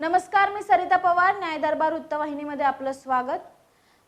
नमस्कार मी सरिता पवार न्याय दरबार वृत्तवाहिनीमध्ये आपलं स्वागत.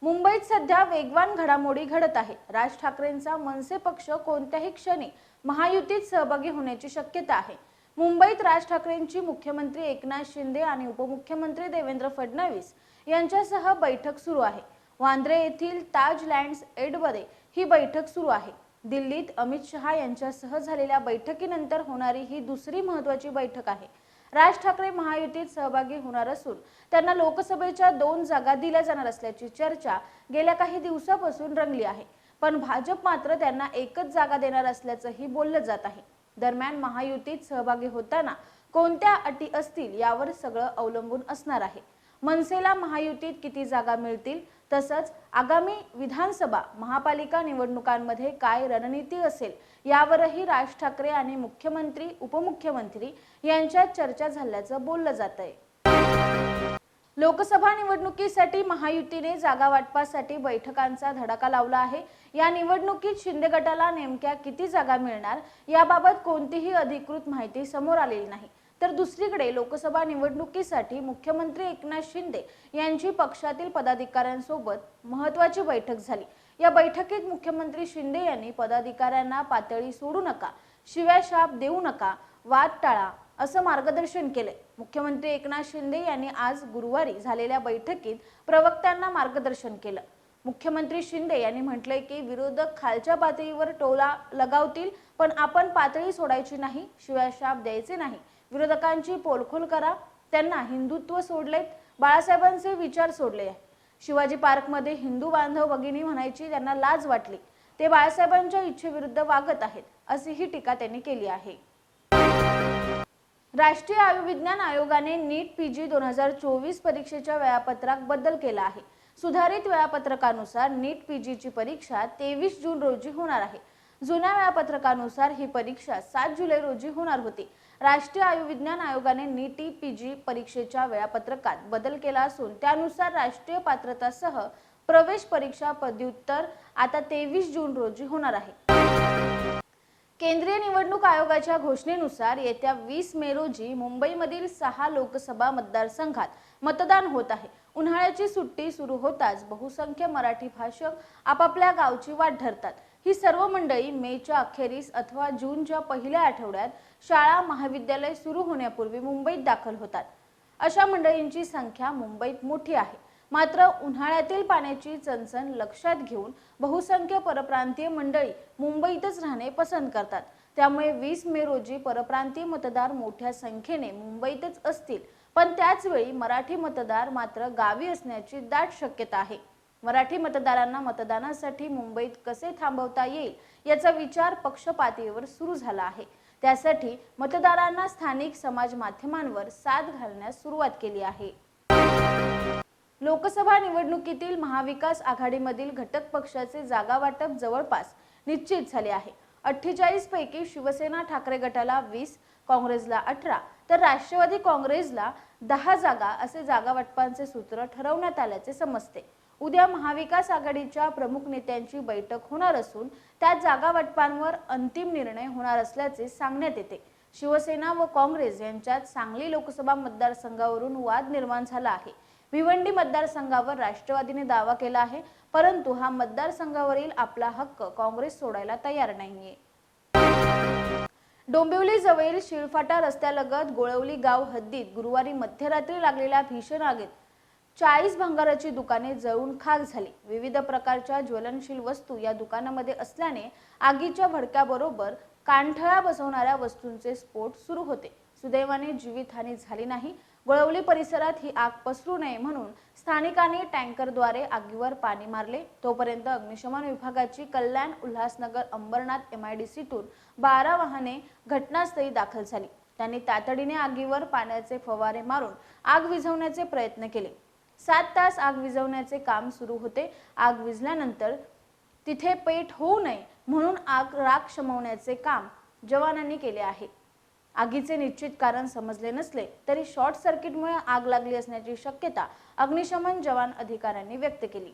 मुंबईत सध्या वेगवान घडामोडी घडत आहे. राज ठाकरेंचा मनसे पक्ष कोणत्याही क्षणी महायुतीत सहभागी होण्याची शक्यता आहे. मुंबईत राज ठाकरेंची मुख्यमंत्री एकनाथ शिंदे आणि उपमुख्यमंत्री देवेंद्र फडणवीस यांच्यासह बैठक सुरू आहे. वांद्रे येथील ताज लँड्स एडमध्ये ही बैठक सुरू आहे. दिल्लीत अमित शहा यांच्यासह झालेल्या बैठकीनंतर होणारी ही दुसरी महत्वाची बैठक आहे. राज ठाकरे महायुतीत सहभागी होणार असून त्यांना लोकसभेच्या दोन जागा दिल्या जाणार असल्याची चर्चा गेल्या काही दिवसापासून रंगली आहे. पण भाजप मात्र त्यांना एकच जागा देणार असल्याचंही बोललं जात आहे. दरम्यान महायुतीत सहभागी होताना कोणत्या अटी असतील यावर सगळं अवलंबून असणार आहे. मनसेला महायुतीत किती जागा मिळतील? तसंच आगामी विधानसभा महापालिका निवडणुकांमध्ये काय रणनीती असेल यावरही राज ठाकरे आणि मुख्यमंत्री उपमुख्यमंत्री यांच्यात चर्चा झाल्याचं बोललं जात आहे लोकसभा निवडणुकीसाठी महायुतीने जागा वाटपासाठी बैठकांचा धडाका लावला आहे. या निवडणुकीत शिंदे गटाला नेमक्या किती जागा मिळणार याबाबत कोणतीही अधिकृत माहिती समोर आलेली नाही. तर दुसरीकडे लोकसभा निवडणुकीसाठी मुख्यमंत्री एकनाथ शिंदे यांची पक्षातील पदाधिकाऱ्यांसोबत महत्वाची बैठक झाली. या बैठकीत मुख्यमंत्री शिंदे यांनी पदाधिकाऱ्यांना पातळी सोडू नका शिव्या शाप देऊ नका वाद टाळा असं मार्गदर्शन केले मुख्यमंत्री एकनाथ शिंदे यांनी आज गुरुवारी झालेल्या बैठकीत प्रवक्त्यांना मार्गदर्शन केलं. मुख्यमंत्री शिंदे यांनी म्हटलंय की विरोधक खालच्या पातळीवर टोला लगावतील पण आपण पातळी सोडायची नाही शिवाय शाप द्यायचे नाही. विरोधकांची पोलखोल करा त्यांना हिंदुत्व सोडलेत बाळासाहेबांचे विचार सोडले. शिवाजी पार्कमध्ये हिंदू बांधव भगिनी म्हणायची त्यांना लाज वाटली ते बाळासाहेबांच्या इच्छेविरुद्ध वागत आहेत अशीही टीका त्यांनी केली आहे. राष्ट्रीय आयुर्विज्ञान आयोगाने नीट पीजी दोन हजार चोवीस परीक्षेच्या वेळापत्रक बदल केला आहे. सुधारित वेळापत्रकानुसार नीट पीजीची परीक्षा तेवीस जून रोजी होणार आहे. जुन्या वेळापत्रकानुसार ही परीक्षा सात जुलै रोजी होणार होती. राष्ट्रीय आयुर्विज्ञान आयोगाने नीटी पी जी परीक्षेच्या वेळापत्रकात बदल केला असून त्यानुसार राष्ट्रीय पात्रतासह प्रवेश परीक्षा पदव्युत्तर आता तेवीस जून रोजी होणार आहे. केंद्रीय निवडणूक आयोगाच्या घोषणेनुसार येत्या वीस मे रोजी मुंबईमधील सहा लोकसभा मतदारसंघात मतदान होत आहे. उन्हाळ्याची सुट्टी सुरू होताच बहुसंख्य मराठी भाषक आपापल्या गावची वाट धरतात. ही सर्व मंडळी मेच्या अखेरीस अथवा जूनच्या पहिल्या आठवड्यात शाळा महाविद्यालय सुरू होण्यापूर्वी मुंबईत दाखल होतात. अशा मंडळींची संख्या मुंबईत मोठी आहे. मात्र उन्हाळ्यातील पाण्याची चणचण लक्षात घेऊन बहुसंख्य परप्रांतीय मंडळी मुंबईतच राहणे पसंत करतात. त्यामुळे वीस मे रोजी परप्रांतीय मतदार मोठ्या संख्येने मुंबईतच असतील. पण त्याचवेळी मराठी मतदार मात्र गावी असण्याची दाट शक्यता आहे. मराठी मतदारांना मतदानासाठी मुंबईत कसे थांबवता येईल याचा विचार पक्षपातळीवर सुरू झाला आहे. त्यासाठी मतदारांना स्थानिक समाज माध्यमांवर साथ घालण्यास सुरुवात केली आहे. लोकसभा निवडणुकीतील महाविकास आघाडीमधील घटक पक्षाचे जागा वाटप जवळपास निश्चित झाले आहे. अठ्ठेचाळीस पैकी शिवसेना ठाकरे गटाला वीस काँग्रेसला अठरा तर राष्ट्रवादी काँग्रेसला दहा जागा असे जागा वाटपांचे सूत्र ठरवण्यात आल्याचे समजते. उद्या महाविकास आघाडीच्या प्रमुख नेत्यांची बैठक होणार असून त्यात जागा वाटपांवर अंतिम निर्णय होणार असल्याचे सांगण्यात येते. शिवसेना व काँग्रेस यांच्यात सांगली लोकसभा मतदारसंघावरून वाद निर्माण झाला आहे. भिवंडी मतदारसंघावर राष्ट्रवादीने दावा केला आहे परंतु हा मतदारसंघावरील आपला हक्क काँग्रेस सोडायला तयार नाहीये. डोंबिवली जवळील शिळफाटा रस्त्यालगत गोळवली गाव हद्दीत गुरुवारी मध्यरात्री लागलेल्या भीषण आगीत चाळीस भंगाराची दुकाने जळून खाक झाली. विविध प्रकारच्या ज्वलनशील वस्तू या दुकानामध्ये असल्याने आगीच्या भडक्याबरोबर कांठळा बसवणाऱ्या वस्तूंचे स्फोट सुरू होते. सुदैवाने जीवितहानी झाली नाही. गोळवली परिसरात ही आग पसरू नये म्हणून स्थानिकांनी टँकरद्वारे आगीवर पाणी मारले. तोपर्यंत अग्निशमन विभागाची Kalyan Ulhasnagar Ambernath M I D सीतून बारा वाहने घटनास्थळी दाखल झाली. त्यांनी तातडीने आगीवर पाण्याचे फवारे मारून आग विझवण्याचे प्रयत्न केले. सात तास आग विझवण्याचे काम सुरू होते. आग विझल्यानंतर तिथे पेट होऊ नये म्हणून आग राग शमवण्याचे काम जवानांनी केले आहे. आगीचे निश्चित कारण समजले नसले तरी शॉर्ट सर्किटमुळे आग लागली असण्याची शक्यता अग्निशमन जवान अधिकाऱ्यांनी व्यक्त केली.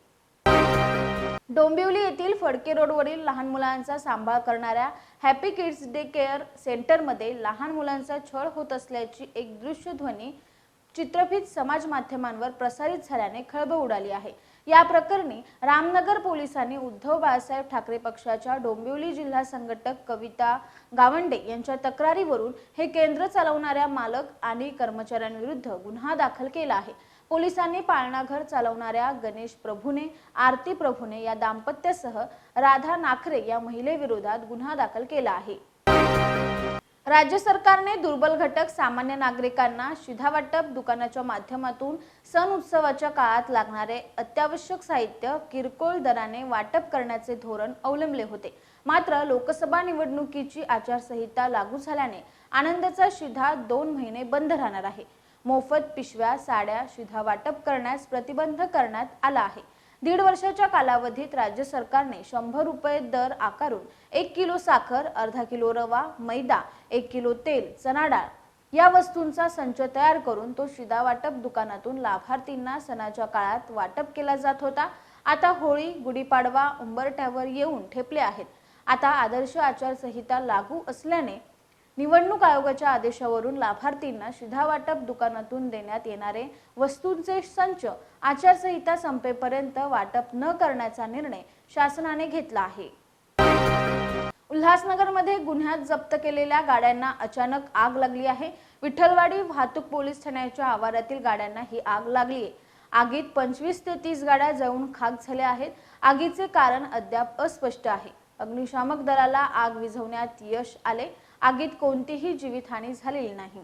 डोंबिवली येथील फडके रोडवरील लहान मुलांचा सांभाळ करणाऱ्या हॅपी किड्स डे केअर सेंटरमध्ये लहान मुलांचा छळ होत असल्याची एक दृश्यध्वनी चित्रफित समाज माध्यमांवर प्रसारित झाल्याने खळबळ उडाली आहे. या प्रकरणी रामनगर पोलिसांनी उद्धव बाळासाहेब ठाकरे पक्षाच्या डोंबिवली जिल्हा संघटक कविता गावंडे यांच्या तक्रारीवरून हे केंद्र चालवणाऱ्या मालक आणि कर्मचाऱ्यांविरुद्ध गुन्हा दाखल केला आहे. पोलिसांनी पाळणाघर चालवणाऱ्या गणेश प्रभूने आरती प्रभूने या दाम्पत्यासह राधा नाखरे या महिलेविरोधात गुन्हा दाखल केला आहे. राज्य सरकारने दुर्बल घटक सामान्य नागरिकांना शिधावाटप दुकानाच्या माध्यमातून सण उत्सवाच्या काळात लागणारे अत्यावश्यक साहित्य किरकोळ दराने वाटप करण्याचे धोरण अवलंबले होते. मात्र लोकसभा निवडणुकीची आचारसंहिता लागू झाल्याने आनंदाचा शिधा दोन महिने बंद राहणार आहे. मोफत पिशव्या साड्या शिधा वाटप करण्यास प्रतिबंध करण्यात आला आहे. दीड वर्षाच्या कालावधीत राज्य सरकारने शंभर रुपये दर आकारून एक किलो साखर अर्धा किलो रवा मैदा एक किलो तेल चना डाळ या वस्तूंचा संच तयार करून तो शिदा वाटप दुकानातून लाभार्थींना सणाच्या काळात वाटप केला जात होता. आता होळी गुढीपाडवा उंबरठ्यावर येऊन ठेपले आहेत. आता आदर्श आचारसंहिता लागू असल्याने निवडणूक आयोगाच्या आदेशावरून लाभार्थींना शिधा वाटप दुकानातून देण्यात येणारे वस्तूंचे संच आचारसंहिता संपेपर्यंत वाटप न करण्याचा निर्णय शासनाने घेतला आहे. उल्हासनगरमध्ये गुन्ह्यात जप्त केलेल्या गाड्यांना अचानक आग लागली आहे. विठ्ठलवाडी वाहतूक पोलीस ठाण्याच्या आवारातील गाड्यांना ही आग लागली आहे. आगीत पंचवीस ते तीस गाड्या जळून खाक झाल्या आहेत. आगीचे कारण अद्याप अस्पष्ट आहे. अग्निशामक दलाला आग विझवण्यात यश आले. आगीत कोणतीही जीवितहानी झालेली नाही.